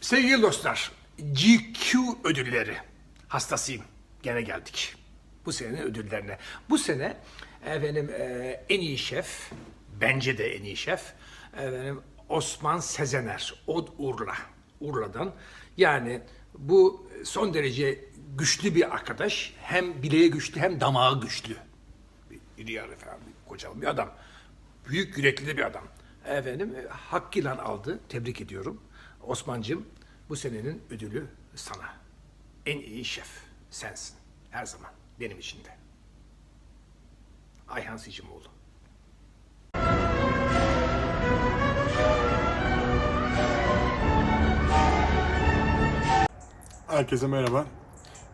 Sevgili dostlar, GQ ödülleri hastasıyım. Gene geldik. Bu senenin ödüllerine. Bu sene efendim e, en iyi şef, bence de en iyi şef, efendim Osman Sezener, Od Urla, Urla'dan. Yani bu son derece güçlü bir arkadaş. Hem bileği güçlü hem damağı güçlü. Bir falan bir kocaman bir adam. Büyük yürekli bir adam. Efendim hakkıyla aldı. Tebrik ediyorum. Osman'cığım bu senenin ödülü sana. En iyi şef sensin. Her zaman benim için de. Ayhan Sicimoğlu. Herkese merhaba.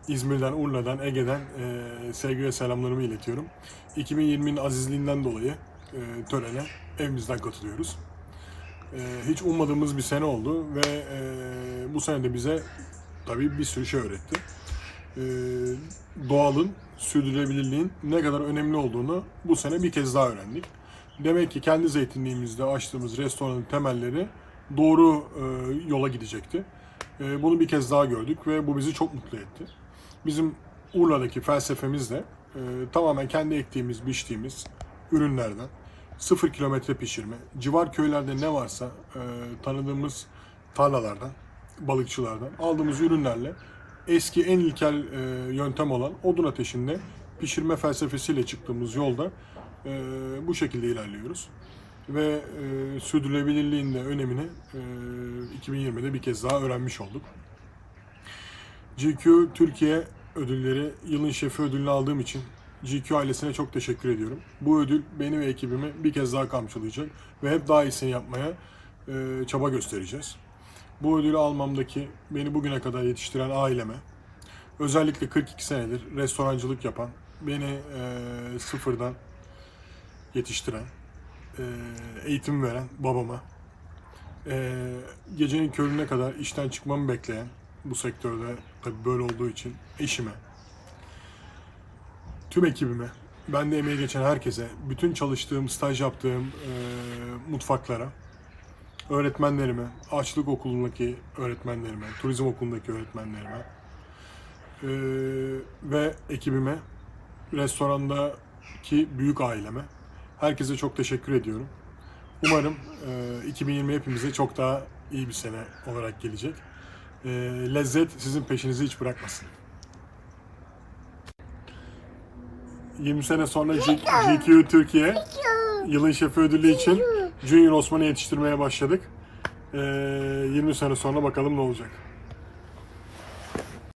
İzmir'den, Urla'dan, Ege'den e, sevgi ve selamlarımı iletiyorum. 2020'nin azizliğinden dolayı e, törene evimizden katılıyoruz. E, hiç ummadığımız bir sene oldu ve e, bu sene de bize tabii bir sürü şey öğretti. E, doğalın, sürdürülebilirliğin ne kadar önemli olduğunu bu sene bir kez daha öğrendik. Demek ki kendi zeytinliğimizde açtığımız restoranın temelleri doğru e, yola gidecekti. E, bunu bir kez daha gördük ve bu bizi çok mutlu etti. Bizim Urla'daki felsefemiz de e, tamamen kendi ektiğimiz, biçtiğimiz ürünlerden sıfır kilometre pişirme, civar köylerde ne varsa e, tanıdığımız tarlalardan, balıkçılardan aldığımız ürünlerle eski en ilkel e, yöntem olan odun ateşinde pişirme felsefesiyle çıktığımız yolda e, bu şekilde ilerliyoruz. Ve e, sürdürülebilirliğin de önemini e, 2020'de bir kez daha öğrenmiş olduk. GQ Türkiye ödülleri yılın şefi ödülünü aldığım için GQ ailesine çok teşekkür ediyorum. Bu ödül beni ve ekibimi bir kez daha kamçılayacak ve hep daha iyisini yapmaya e, çaba göstereceğiz. Bu ödülü almamdaki beni bugüne kadar yetiştiren aileme, özellikle 42 senedir restorancılık yapan, beni e, sıfırdan yetiştiren, e, eğitim veren babama, e, gecenin körüne kadar işten çıkmamı bekleyen bu sektörde tabii böyle olduğu için eşime, tüm ekibime, ben de emeği geçen herkese, bütün çalıştığım, staj yaptığım e, mutfaklara, öğretmenlerime, açlık okulundaki öğretmenlerime, turizm okulundaki öğretmenlerime e, ve ekibime, restorandaki büyük aileme, herkese çok teşekkür ediyorum. Umarım e, 2020 hepimize çok daha iyi bir sene olarak gelecek. E, lezzet sizin peşinizi hiç bırakmasın. 20 sene sonra GQ Türkiye yılın şefi ödülü için Junior Osman'ı yetiştirmeye başladık. E, 20 sene sonra bakalım ne olacak.